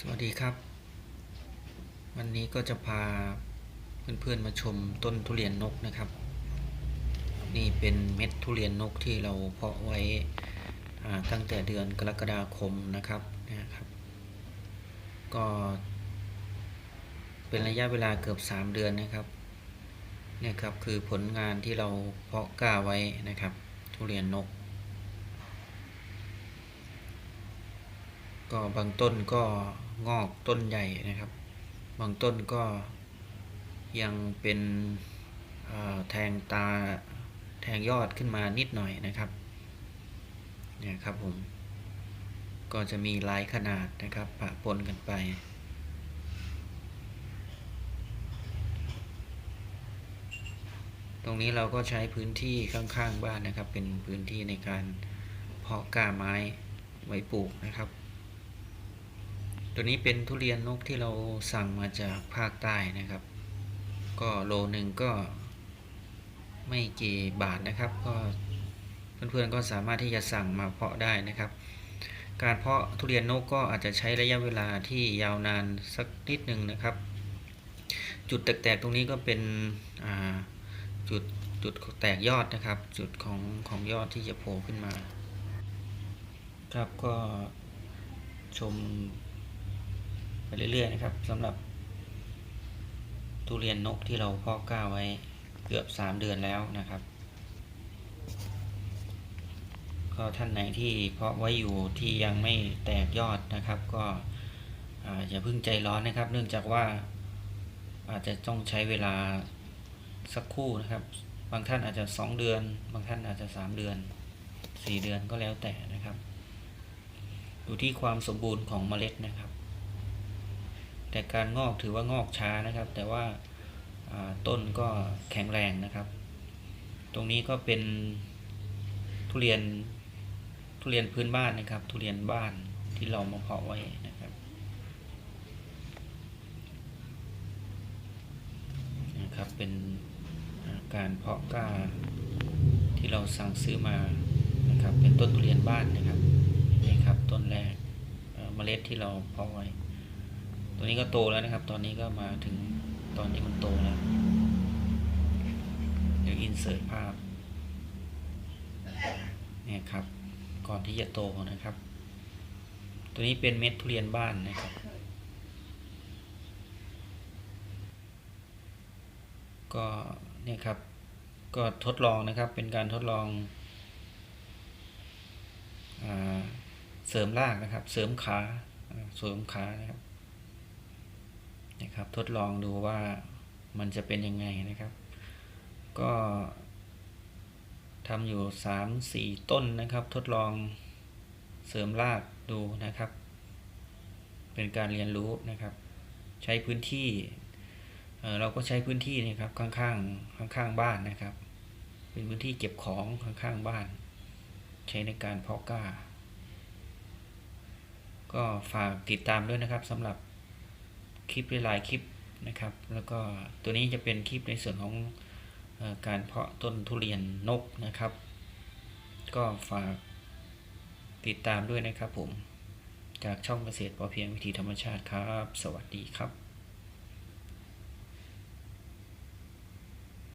สวัสดีครับ วันนี้ก็จะพาเพื่อนๆมาชมต้นทุเรียนนกนะครับ นี่เป็นเม็ดทุเรียนนกที่เราเพาะไว้ตั้งแต่เดือนกรกฎาคมนะครับนะครับ ก็เป็นระยะเวลาเกือบ 3 เดือนนะครับเนี่ยครับคือผลงานที่เราเพาะกล้าไว้นะครับ ทุเรียนนก ก็บางต้นก็งอกต้นใหญ่นะครับ บางต้นก็ยังเป็นแทงตาแทงยอดขึ้นมานิดหน่อยนะครับเนี่ยครับผมก็จะมีหลายขนาดนะครับปะปนกันไป ตรงนี้เราก็ใช้พื้นที่ข้างๆบ้านนะครับ เป็นพื้นที่ในการเพาะกล้าไม้ไว้ปลูกนะครับ ตัวนี้เป็นทุเรียนนกที่เราสั่งมาจากภาคใต้นะครับ ก็โลหนึ่งก็ไม่กี่บาทนะครับ ก็เพื่อนๆก็สามารถที่จะสั่งมาเพาะได้นะครับ การเพาะทุเรียนนกก็อาจจะใช้ระยะเวลาที่ยาวนานสักนิดหนึ่งนะครับ จุดแตกๆตรงนี้ก็เป็นจุดจุดแตกยอดนะครับ จุดของของยอดที่จะโผล่ขึ้นมา ครับก็ชม เรื่อยๆนะครับสำหรับ ทุเรียนนกที่เราเพาะกล้าไว้เกือบ 3 เดือนแล้วนะครับ ก็ท่านไหนที่เพาะไว้อยู่ที่ยังไม่แตกยอดนะครับ ก็ออย่าเพิ่งใจร้อนนะครับ เนื่องจากว่าอาจจะต้องใช้เวลาสักครู่นะครับ บางท่านอาจจะ 2 เดือน บางท่านอาจจะ 3 เดือน 4 เดือนก็แล้วแต่นะครับ อยู่ที่ความสมบูรณ์ของเมล็ดนะครับ แต่การงอกถือว่างอกช้านะครับ แต่ว่าต้นก็แข็งแรงนะครับ ตรงนี้ก็เป็นทุเรียนทุเรียนพื้นบ้านนะครับ ทุเรียนบ้านที่เรามาเพาะไว้นะครับนะครับ เป็นการเพาะกล้าที่เราสั่งซื้อมานะครับ เป็นต้นทุเรียนบ้านนะครับนี่ครับต้นแรกเมล็ดที่เราเพาะไว้ ตัวนี้ก็โตแล้วนะครับ ตอนนี้ก็มาถึงตอนนี้มันโตแล้ว เดี๋ยวอินเสิร์ตภาพเนี่ยครับ ก่อนที่จะโตนะครับ ตัวนี้เป็นเม็ดทุเรียนบ้านนะครับ ก็เนี่ยครับ ก็ทดลองนะครับ เป็นการทดลองอเสริมรากนะครับ เสริมขาอ่าเสริมขานะครับ นะครับ ทดลองดูว่ามันจะเป็นยังไงนะครับ ก็ทำอยู่สามสี่ต้นนะครับ ทดลองเสริมรากดูนะครับ เป็นการเรียนรู้นะครับ ใช้พื้นที่เออเราก็ใช้พื้นที่นี่ครับข้างๆข้างๆบ้านนะครับ เป็นพื้นที่เก็บของข้างๆบ้าน ใช้ในการเพาะกล้า ก็ฝากติดตามด้วยนะครับสำหรับ คลิปหลายๆคลิปนะครับ แล้วก็ตัวนี้จะเป็นคลิปในส่วนของอการเพาะต้นทุเรียนนกนะครับ ก็ฝากติดตามด้วยนะครับผม จากช่องเกษตรพอเพียงวิธีธรรมชาติครับ สวัสดีครับ